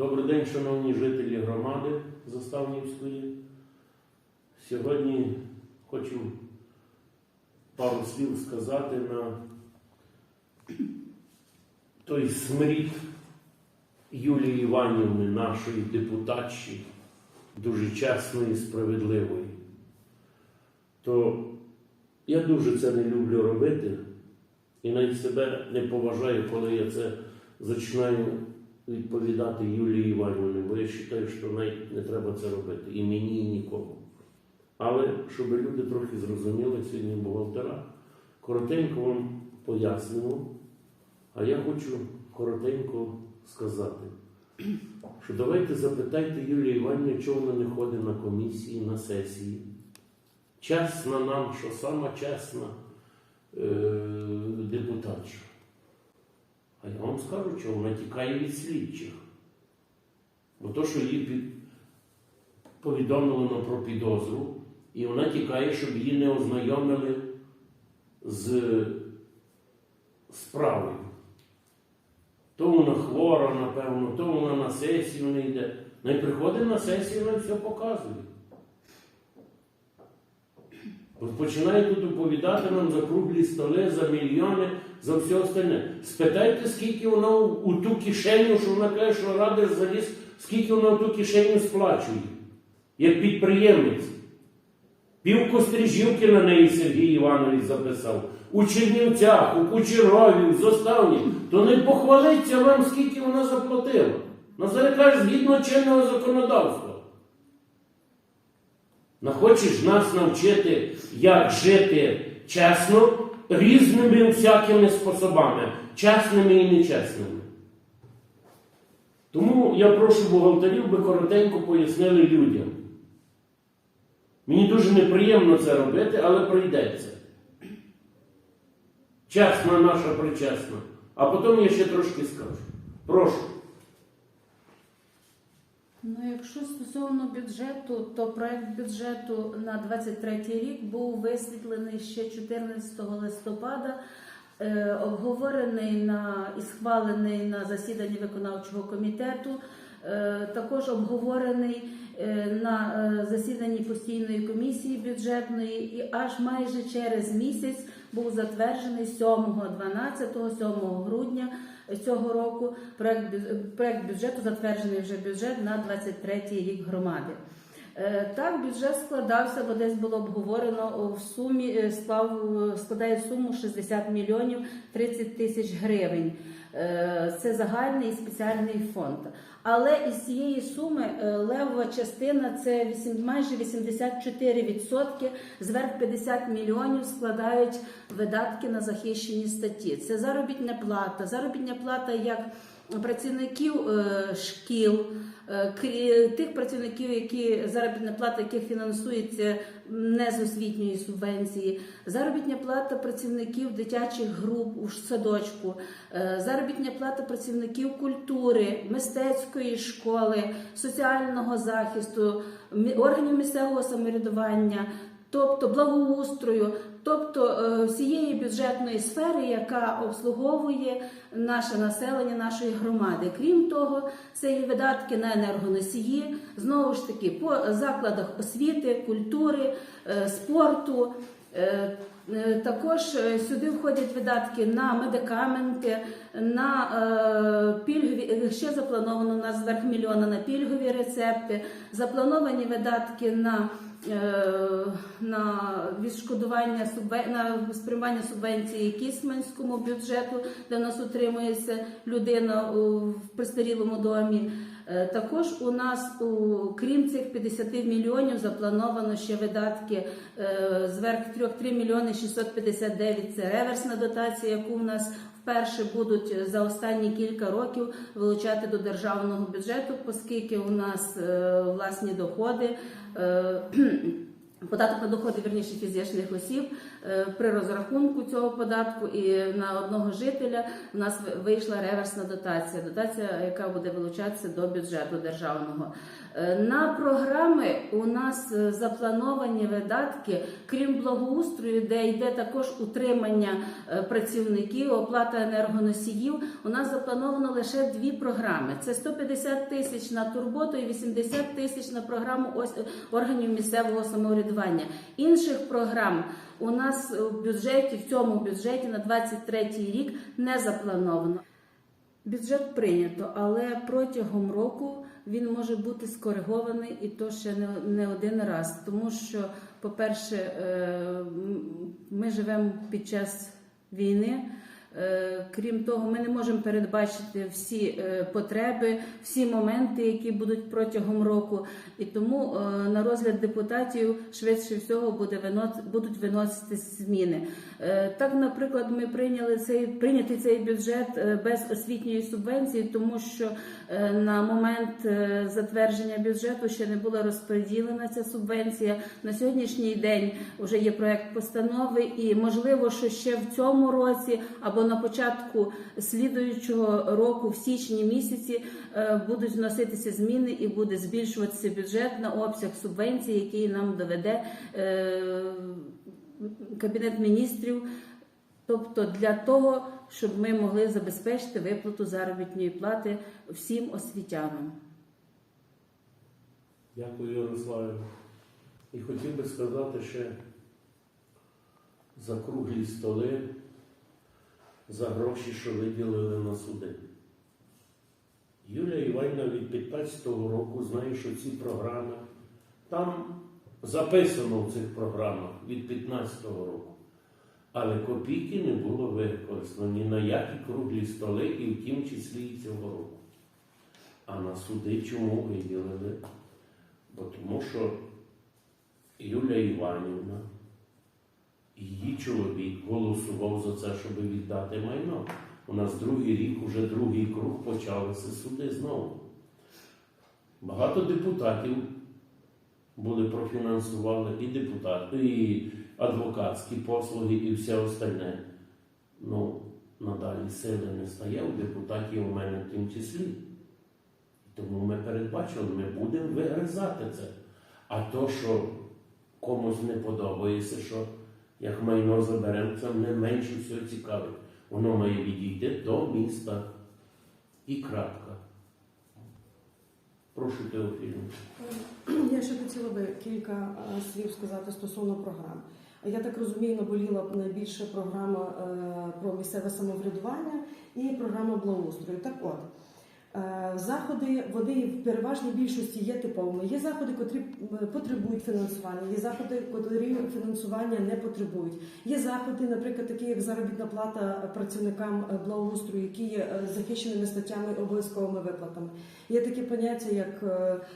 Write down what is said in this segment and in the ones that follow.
Добрий день, шановні жителі громади Заставнівської. Сьогодні хочу пару слів сказати на той смрід Юлії Іванівни, нашої депутатші, дуже чесної і справедливої. То я дуже це не люблю робити і навіть себе не поважаю, коли я це починаю відповідати Юлії Іванівні, бо я вважаю, що навіть не треба це робити і мені, і нікому. Але щоб люди трохи зрозуміли сьогодні бухгалтера, коротенько вам пояснимо, а я хочу коротенько сказати, що давайте запитайте Юлію Іванівну, чого вона не ходить на комісії, на сесії. Чесна нам, що сама чесна е, депутатша. А я вам скажу, що вона тікає від слідчих. Бо то, що її повідомлено про підозру, і вона тікає, щоб її не ознайомили з справою. То вона хвора, напевно, то вона на сесію не йде. Не приходить на сесію, вона все показує. От Починає тут оповідати нам за круглі столи, за мільйони, за все остальне. Спитайте, скільки вона у, ту кишеню, що вона каже, що радиш заліз, скільки вона у ту кишеню сплачує, як підприємець. Пів кострижівки на неї Сергій Іванович записав. У Чернівцях, у Кучерові, в Зоставні. То не похвалиться вам, скільки вона заплатила. Назар каже, згідно чинного законодавства. Ну, хочеш нас навчити, як жити чесно, різними всякими способами, чесними і нечесними. Тому я прошу бухгалтерів, би коротенько пояснили людям. Мені дуже неприємно це робити, але прийдеться. Чесна наша причесна. А потім я ще трошки скажу. Прошу. Ну, якщо стосовно бюджету, то проект бюджету на 23 рік був висвітлений ще 14 листопада, е, обговорений на і схвалений на засіданні виконавчого комітету. е, Також обговорений е, на засіданні постійної комісії бюджетної, і аж майже через місяць був затверджений 7, 12, 7 грудня цього року. Проект, проект бюджету затверджений вже бюджет на 23 рік громади. Е, Так, бюджет складався, бо десь було обговорено в сумі е, склав, складає суму 60 мільйонів 30 тисяч гривень. Е, Це загальний і спеціальний фонд. Але із цієї суми е, левова частина це вісім- майже 84%, зверх 50 мільйонів складають видатки на захищені статті. Це заробітня плата, заробітня плата як працівників е, шкіл, е, тих працівників, які заробітна плата, яких фінансується не з освітньої субвенції, заробітня плата працівників дитячих груп у садочку, е, заробітня плата працівників культури, мистецької школи, соціального захисту, органів місцевого самоврядування. Тобто благоустрою, тобто е, всієї бюджетної сфери, яка обслуговує наше населення нашої громади. Крім того, це і видатки на енергоносії, знову ж таки, по закладах освіти, культури, е, спорту. Е, Також сюди входять видатки на медикаменти, на пільгові ще заплановано у нас зверх мільйона на пільгові рецепти, заплановані видатки на на відшкодування на сприймання субвенції Кісманському бюджету, де в нас утримується людина в пристарілому домі. Е, Також у нас, крім цих 50 мільйонів, заплановано ще видатки е, зверх 3, 3 мільйони 659 – це реверсна дотація, яку в нас вперше будуть за останні кілька років вилучати до державного бюджету, оскільки у нас е, власні доходи. Податок на доходи вірніше фізичних осіб е, при розрахунку цього податку і на одного жителя в нас вийшла реверсна дотація. Дотація, яка буде вилучатися до бюджету державного. Е, На програми у нас е, заплановані видатки, крім благоустрою, де йде також утримання е, працівників, оплата енергоносіїв. У нас заплановано лише дві програми: це 150 тисяч на турботу і 80 тисяч на програму органів місцевого самоврядування. Інших програм у нас в бюджеті в цьому бюджеті на 23 рік не заплановано. Бюджет прийнято, але протягом року він може бути скоригований і то ще не, один раз. Тому що, по-перше, е, ми живемо під час війни. Е, Крім того, ми не можемо передбачити всі е, потреби, всі моменти, які будуть протягом року. І тому на розгляд депутатів швидше всього буде вино- будуть виносити зміни. Е, Так, наприклад, ми прийняли цей прийняти цей бюджет е, без освітньої субвенції, тому що е, на момент затвердження бюджету ще не була розподілена ця субвенція. На сьогоднішній день вже є проект постанови, і можливо, що ще в цьому році або на початку слідуючого року, в січні місяці, будуть вноситися зміни і буде збільшуватися бюджет на обсяг субвенції, який нам доведе кабінет міністрів. Тобто для того, щоб ми могли забезпечити виплату заробітної плати всім освітянам. Дякую, Ярославе. І хотів би сказати ще за круглі столи, за гроші, що виділили на суди. Юлія Іванівна від 15-го року знає, що ці програми, там записано в цих програмах від 15-го року. Але копійки не було використано ні на які круглі столи, і в тім числі і цього року. А на суди чому виділили? Бо тому що Юлія Іванівна, і її чоловік голосував за це, щоб віддати майно. У нас другий рік, уже другий круг почалися суди знову. Багато депутатів були профінансували і депутати, і адвокатські послуги, і все остальне. Ну, надалі сили не стає у депутатів у мене в тім числі. Тому ми передбачили, ми будемо вигризати це. А то, що комусь не подобається, що як майно заберемо, це не менше всього цікавить. Воно має відійти до міста. І крапка. Прошу Теофілю. Я ще хотіла би кілька е, слів сказати стосовно програм. Я так розумію, наболіла найбільше програма е, про місцеве самоврядування і програма благоустрою. Так от. Е, Заходи вони в переважній більшості є типовими. Є заходи, котрі потребують фінансування, є заходи, котрі фінансування не потребують. Є заходи, наприклад, такі як заробітна плата працівникам е, благоустрою, які є е, захищеними статтями обов'язковими виплатами. Є такі поняття, як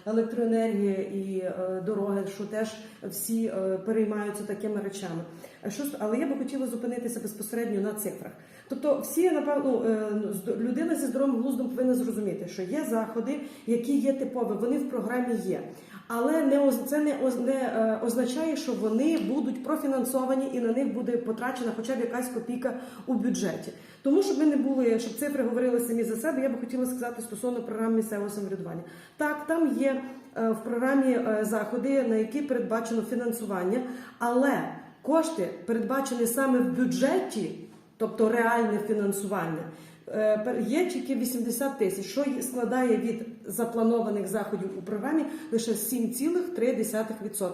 електроенергія і дороги, що теж всі переймаються такими речами. Але я би хотіла зупинитися безпосередньо на цифрах. Тобто, всі напевно е, з- людина зі здоровим глуздом повинна зрозуміти, що є заходи, які є типові, вони в програмі є. Але не це не, не е, означає, що вони будуть профінансовані і на них буде потрачена хоча б якась копійка у бюджеті. Тому щоб ми не були, щоб цифри говорили самі за себе, я би хотіла сказати стосовно програм місцевого самоврядування. Так, там є е, в програмі заходи, на які передбачено фінансування, але кошти передбачені саме в бюджеті, тобто реальне фінансування. е, Є тільки 80 тисяч, що складає від запланованих заходів у програмі лише 7,3%.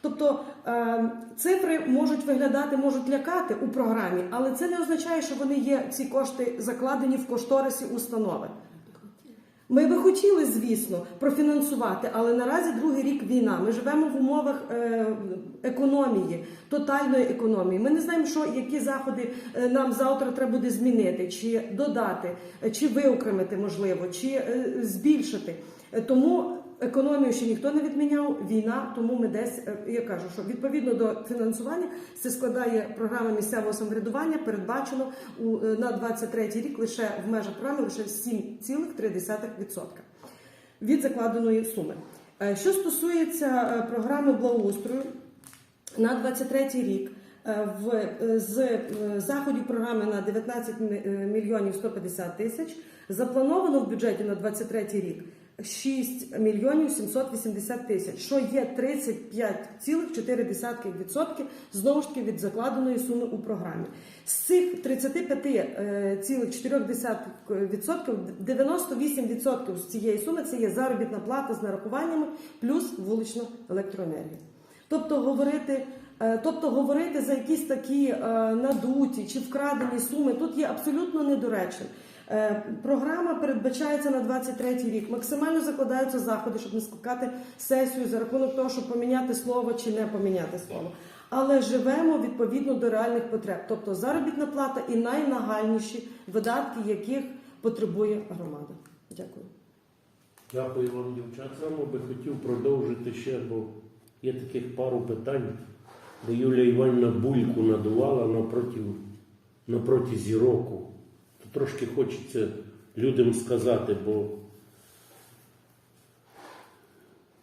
Тобто е, цифри можуть виглядати, можуть лякати у програмі, але це не означає, що вони є ці кошти закладені в кошторисі установи. Ми би хотіли, звісно, профінансувати, але наразі другий рік війна. Ми живемо в умовах е, економії, тотальної економії. Ми не знаємо, що які заходи е, нам завтра треба буде змінити, чи додати, е, чи виокремити, можливо, чи збільшити. Тому економію ще ніхто не відміняв. Війна, тому ми десь е, я кажу, що відповідно до фінансування це складає програма місцевого самоврядування. Передбачено у е, на 23 рік лише в межах програми лише 7,3% від закладеної суми. Е, Що стосується програми благоустрою, на 23 рік в, з заходів програми на 19 мі- е, мільйонів 150 тисяч заплановано в бюджеті на 23 рік 6 мільйонів 780 тисяч, що є 35,4% знову ж таки від закладеної суми у програмі. З цих е, 35,4% 98% з цієї суми це є заробітна плата з нарахуваннями плюс вулична електроенергія. Тобто говорити, е, тобто говорити за якісь такі е, надуті чи вкрадені суми тут є абсолютно недоречним. Е, Програма передбачається на 23 рік. Максимально закладаються заходи, щоб не скликати сесію за рахунок того, щоб поміняти слово чи не поміняти слово. Але живемо відповідно до реальних потреб, тобто заробітна плата і найнагальніші видатки, яких потребує громада. Дякую. Дякую вам, дівчат. Саме би хотів продовжити ще, бо є таких пару питань, де Юлія Іванівна бульку надувала напроти, на протязі року. То трошки хочеться людям сказати, бо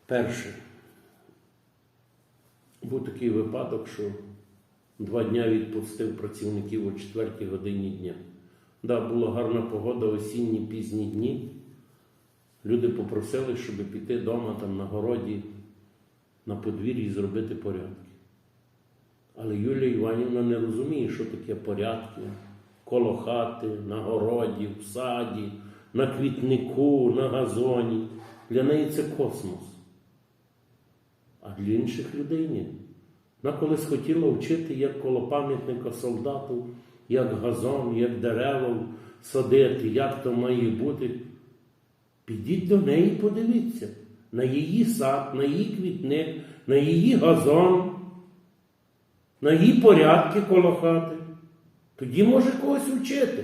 перше, був такий випадок, що два дня відпустив працівників о 4 годині дня. Да, була гарна погода, осінні пізні дні. Люди попросили, щоб піти вдома там на городі, на подвір'ї зробити порядки. Але Юлія Іванівна не розуміє, що таке порядки коло хати, на городі, в саді, на квітнику, на газоні. Для неї це космос. А для інших людей ні. Вона колись хотіла вчити, як коло пам'ятника солдату, як газон, як дерева садити, як то має бути. Підіть до неї, подивіться на її сад, на її квітник, на її газон, на її порядки коло хати. Тоді може когось вчити.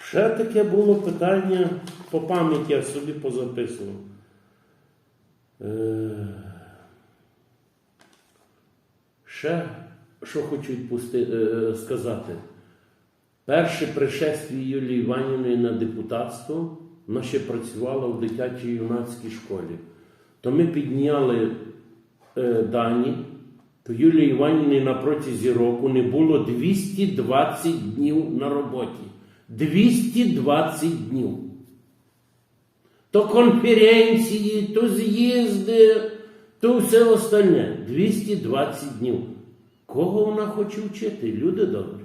Ще таке було питання по пам'яті, я собі позаписував. Е, Ще що хочу відпусти, е, сказати. Перше пришествие Юлії Іванівни на депутатство, вона ще працювала в дитячій юнацькій школі. То ми підняли е, дані, то Юлії Іванівни на протязі року не було 220 днів на роботі. 220 днів. То конференції, то з'їзди, то все остальне. 220 днів. Кого вона хоче вчити? Люди добрі.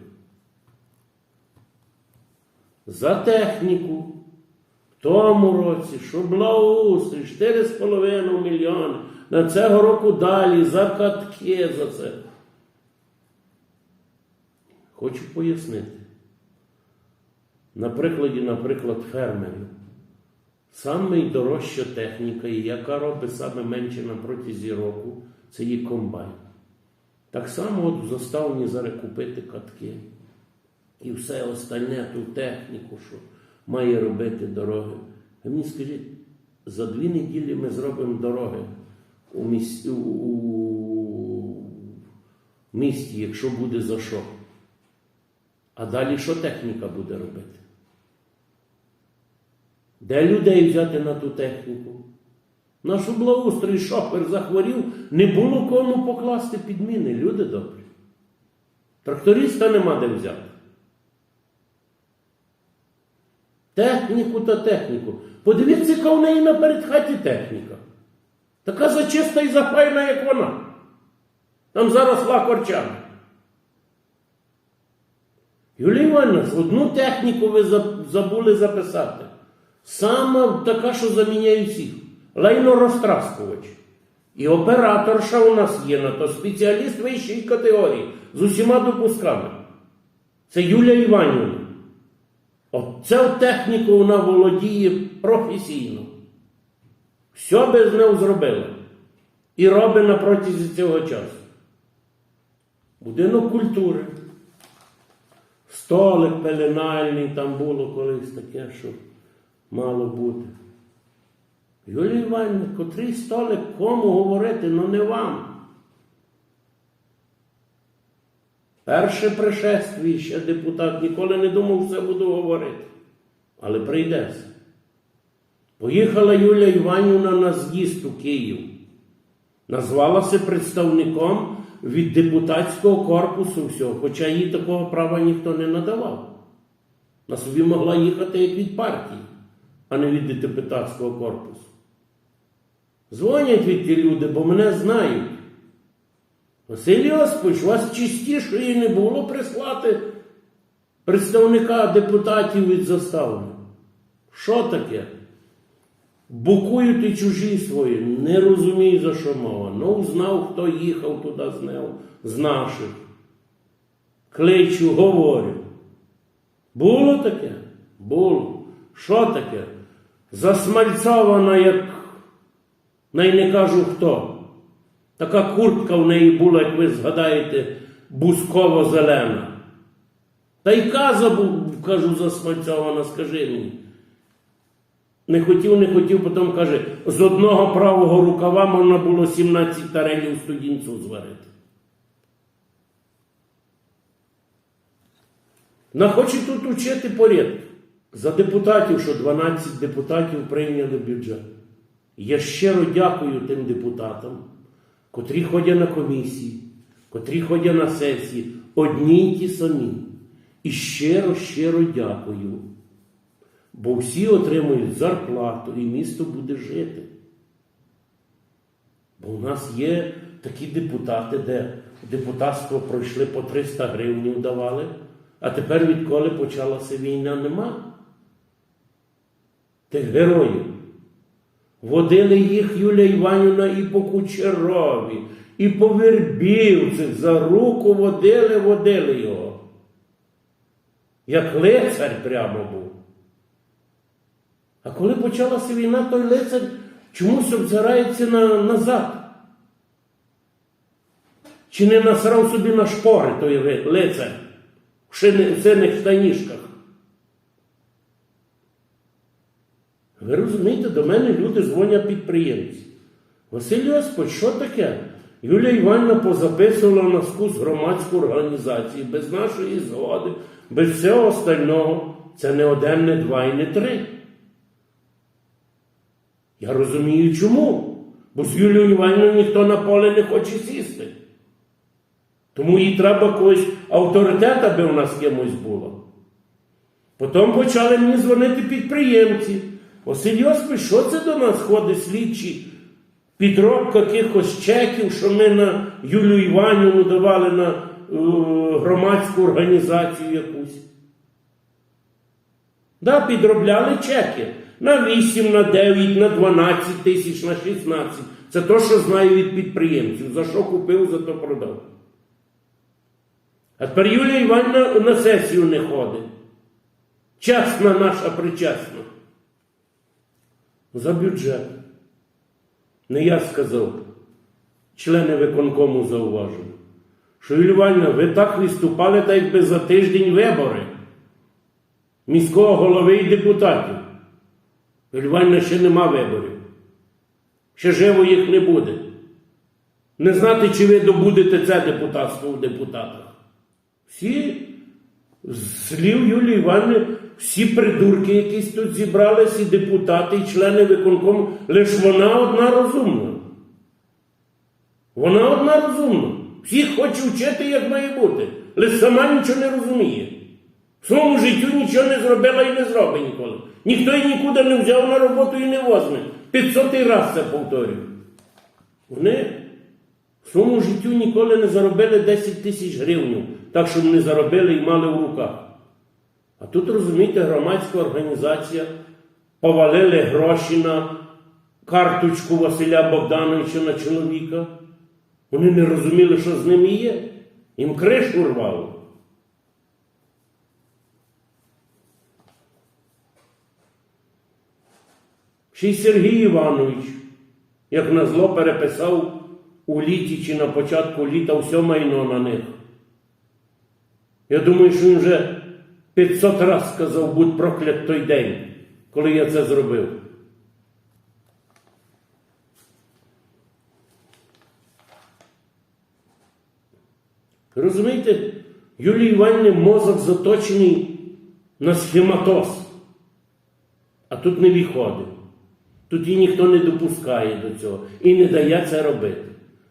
За техніку в тому році, що благоустрій 4,5 мільйони. На цього року далі за катки за це. Хочу пояснити. На прикладі, наприклад, фермерів. Саме дорожча техніка, яка робить саме менше на протязі року, це є комбайн. Так само от в заставні зараз купити катки і все остальне, ту техніку, що має робити дороги. Ви мені скажіть, за дві неділі ми зробимо дороги у місті, у, місті, якщо буде за що. А далі що техніка буде робити? Де людей взяти на ту техніку? Наш благоустрій шофер захворів, не було кому покласти підміни. Люди добрі. Тракториста нема де взяти. Техніку та техніку. Подивіться, яка в неї на передхаті техніка. Така зачиста і запайна, як вона. Там зараз корчами. Юлія Івановна, одну техніку ви забули записати. Сама така, що заміняє всіх. Лайнорозтраскувач. І операторша у нас є на то спеціаліст вищої категорії з усіма допусками. Це Юлія Іванівна. Оце техніку вона володіє професійно. Все без неї зробила. І робить на протязі цього часу. Будинок культури. Столик пеленальний там було колись таке, що мало бути. Юлія Іванівна, котрий столик кому говорити, ну не вам. Перше пришествие ще депутат ніколи не думав, що буду говорити. Але прийдеться. Поїхала Юлія Іванівна на з'їзд у Київ. Назвалася представником від депутатського корпусу всього, хоча їй такого права ніхто не надавав. На собі могла їхати як від партії, а не від депутатського корпусу. Дзвонять від ті люди, бо мене знають. Василь Йосипович, вас чистішої не було прислати представника депутатів від застави. Що таке? Букують і чужі свої, не розумію, за що мова. Ну, знав, хто їхав туди з ним, з наших. Кличу, говорю. Було таке? Було. Що таке? Засмальцована, як най не кажу хто. Така куртка в неї була, як ви згадаєте, бусково-зелена. Та й каза кажу, засмальцована, скажи мені. Не хотів, не хотів, потім каже, з одного правого рукава можна було 17 тарелів студінцю зварити. Вона хоче тут учити порядки. За депутатів, що 12 депутатів прийняли бюджет. Я щиро дякую тим депутатам, котрі ходять на комісії, котрі ходять на сесії, одні й ті самі. І щиро, щиро дякую. Бо всі отримують зарплату і місто буде жити. Бо у нас є такі депутати, де депутатство пройшли по 300 гривень давали, а тепер відколи почалася війна, нема тих героїв. Водили їх Юлія Іванівна і по Кучерові, і по Вербівцях. За руку водили, водили його. Як лицар прямо був. А коли почалася війна, той лицар чомусь обзирається на, назад. Чи не насрав собі на шпори той лицар в синих штанішках? Ви розумієте, до мене люди дзвонять підприємці. Василь Йосипович, що таке? Юлія Іванівна позаписувала на скус громадську організацію без нашої згоди, без всього остального. Це не один, не два і не три. Я розумію чому. Бо з Юлією Іванівною ніхто на поле не хоче сісти. Тому їй треба когось авторитет, аби у нас кимось було. Потім почали мені дзвонити підприємці. Василь Йосипович, що це до нас ходить слідчі? Підробка якихось чеків, що ми на Юлію Іванівну давали на е, громадську організацію якусь. Да, підробляли чеки на 8, на 9, на 12 тисяч, на 16. Це то, що знаю від підприємців. За що купив, за то продав. А тепер Юлія Іванівна на сесію не ходить. Чесна наша причесна. За бюджет. Не я сказав. Члени виконкому зауважили. Що Юлія ви так виступали, так якби за тиждень вибори міського голови і депутатів. Юлія ще нема виборів. Ще живо їх не буде. Не знати, чи ви добудете це депутатство в депутатах. Всі з слів Юлії Івановни, всі придурки, якісь тут зібрались, і депутати, і члени виконкому, лише вона одна розумна. Вона одна розумна. Всіх хоче вчити, як має бути. Лише сама нічого не розуміє. В своєму життю нічого не зробила і не зробить ніколи. Ніхто її нікуди не взяв на роботу і не возьме. П'ятсотий раз це повторюю. Вони в своєму життю ніколи не заробили 10 тисяч гривень, так щоб не заробили і мали в руках. А тут, розумієте, громадська організація повалили гроші на карточку Василя Богдановича на чоловіка. Вони не розуміли, що з ними є. Їм кришу рвало. Ще й Сергій Іванович, як на зло переписав у літі чи на початку літа все майно на них. Я думаю, що він вже 500 разів сказав, будь проклят той день, коли я це зробив. Розумієте, Юлії Іванівні мозок заточений на схематоз, а тут не виходить. Її ніхто не допускає до цього і не дає це робити.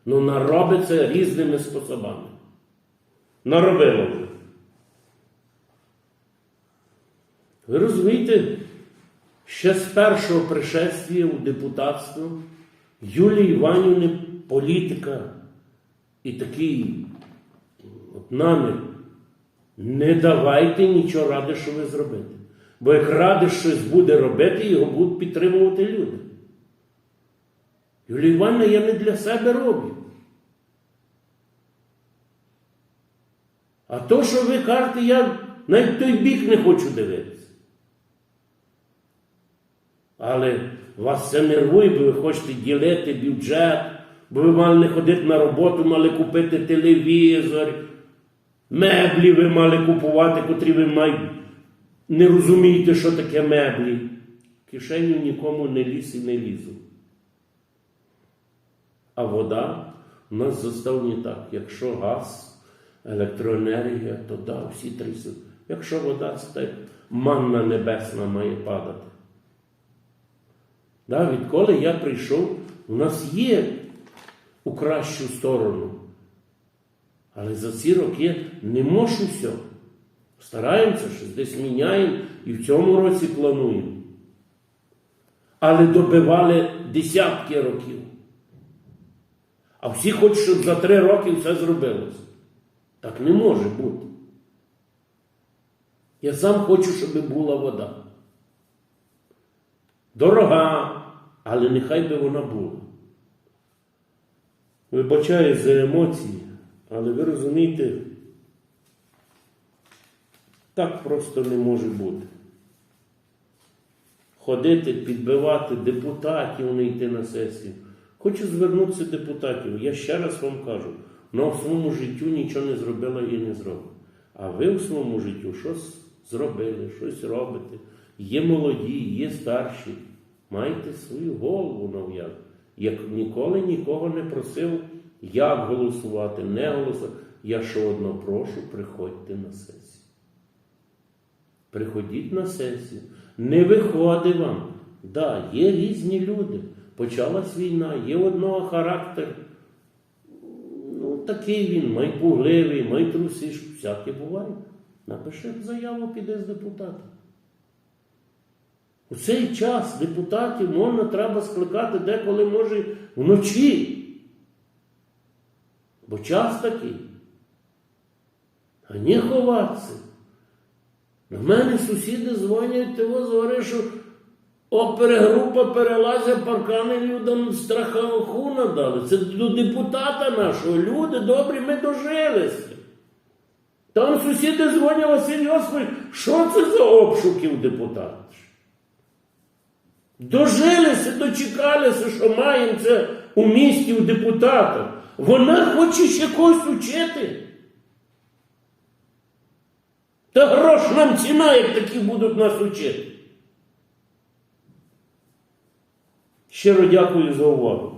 Ну наробиться різними способами. Наробило вже. Ви розумієте, ще з першого пришествия у депутатство Юлії Іванівни політика і такий от намір. Не давайте нічого ради, що ви зробите. Бо як ради щось буде робити, його будуть підтримувати люди. Юлія Івановна, я не для себе роблю. А то, що ви кажете, я навіть той бік не хочу дивитися. Але вас це нервує, бо ви хочете ділити бюджет, бо ви мали не ходити на роботу, мали купити телевізор, меблі ви мали купувати, котрі ви май... не розумієте, що таке меблі. Кишеню нікому не ліз і не лізу. А вода у нас заставні так. Якщо газ, електроенергія, то да, всі с- Якщо вода, так манна небесна має падати. Да, відколи я прийшов, у нас є у кращу сторону. Але за ці роки не можу все. Стараємося, щось десь міняємо і в цьому році плануємо. Але добивали десятки років. А всі хочуть, щоб за три роки все зробилося. Так не може бути. Я сам хочу, щоб була вода. Дорога, але нехай би вона була. Вибачаю за емоції, але ви розумієте, так просто не може бути. Ходити, підбивати депутатів, не йти на сесію. Хочу звернутися до депутатів. Я ще раз вам кажу, на в своєму життю нічого не зробила і не зробила. А ви в своєму життю щось зробили, щось робите. Є молоді, є старші. Майте свою голову на. Як ніколи нікого не просив, як голосувати, не голосувати. Я що одно прошу, приходьте на сесію. Приходіть на сесію. Не виходить вам. Да, є різні люди. Почалась війна, є одного характер. Ну, такий він, майпугливий, майтрусиш, всяке буває. Напиши заяву, піде з депутата. У цей час депутатів можна треба скликати деколи може вночі. Бо час такий. А не ховатися. На мене сусіди дзвонять, того говорять, що опергрупа перелазить паркани людям страховку надали. Це до депутата нашого. Люди добрі, ми дожилися. Там сусіди дзвонять Василь Йосифович, що це за обшуки у депутата? Дожилися, дочекалися, що маємо це у місті у депутата. Вона хоче ще когось учити. Та грош нам ціна, як такі будуть нас учити. Щиро дякую за увагу.